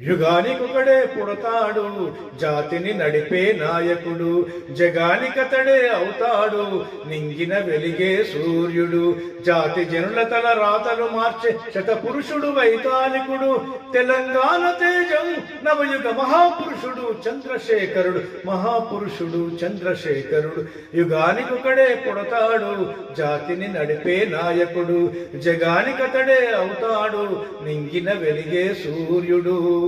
యుగానికొకడే పుడతాడు. జాతిని నడిపే నాయకుడు జగానికతడే అవుతాడు. నింగిన వెలిగే సూర్యుడు జాతి జనుల తల రాతలు మార్చే శతపురుషుడు వైతాళికుడు తెలంగాణ తేజం నవయుగ మహాపురుషుడు చంద్రశేఖరుడు మహాపురుషుడు చంద్రశేఖరుడు. యుగానికొకడే పుడతాడు జాతిని నడిపే నాయకుడు జగానికతడే అవుతాడు. నింగిన వెలిగే సూర్యుడు.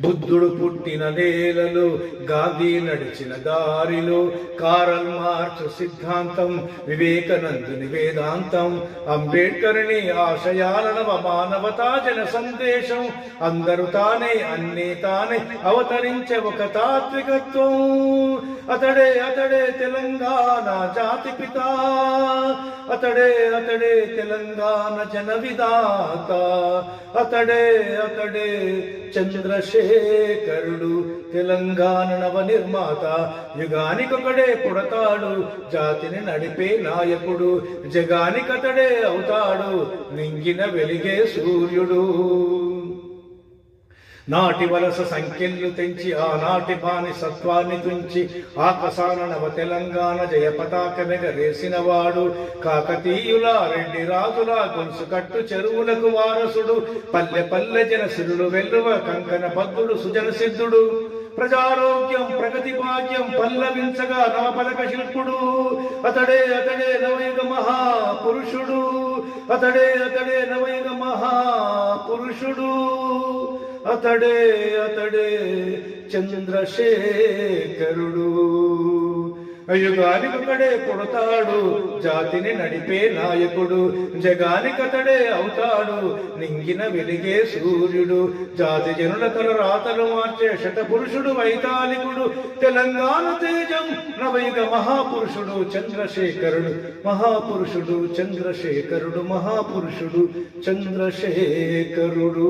బుద్ధుడు పుట్టిన నేలలో గాంధీ నడిచిన దారిలో కారల్ మార్చ్ సిద్ధాంతం వివేకానందుని వేదాంతం అంబేడ్కర్ని ఆశయాలనవ మానవతా జన సందేశం అందరూ తానే అన్నీ తానే అవతరించే ఒక తాత్వికత్వం. అతడే అతడే తెలంగాణ జాతి పిత. అతడే అతడే తెలంగాణ జన విధాత. అతడే అతడే కరుడు తెలంగాణ నవ నిర్మాత యుగానికొకడే పుడతాడు జాతిని నడిపే నాయకుడు జగానికతడే అవుతాడు నింగిన వెలిగే సూర్యుడు. నాటి వలస సంఖ్యలు తెంచి ఆనాటి బాని సత్వాన్ని తుంచి ఆకసాన నవ తెలంగాణ జయ పతాక మెగరేసిన వాడు కాకతీయుల రెడ్డి రాజుల గొలుసు కట్టు చెరువులకు వారసుడు. పల్లె పల్లె జన సిరుడు వెల్లువ కంకణ బద్దుడు సుజన సిద్ధుడు. ప్రజారోగ్యం ప్రగతి భాగ్యం పల్లవించగా నా పలక శిల్పుడు. అతడే అతడే నవయుగ మహాపురుషుడు. అతడే అతడే నవయుగ మహాపురుషుడు. అతడే అతడే చంద్రశేఖరుడు. యుగానికొకడే పుడతాడు జాతిని నడిపే నాయకుడు. జగానికతడే అవుతాడు నింగిన వెలిగే సూర్యుడు. జాతి జనుల తల రాతలు మార్చే శతపురుషుడు వైతాళికుడు. తెలంగాణ తేజం నవయుగ మహాపురుషుడు చంద్రశేఖరుడు. మహాపురుషుడు చంద్రశేఖరుడు మహాపురుషుడు చంద్రశేఖరుడు.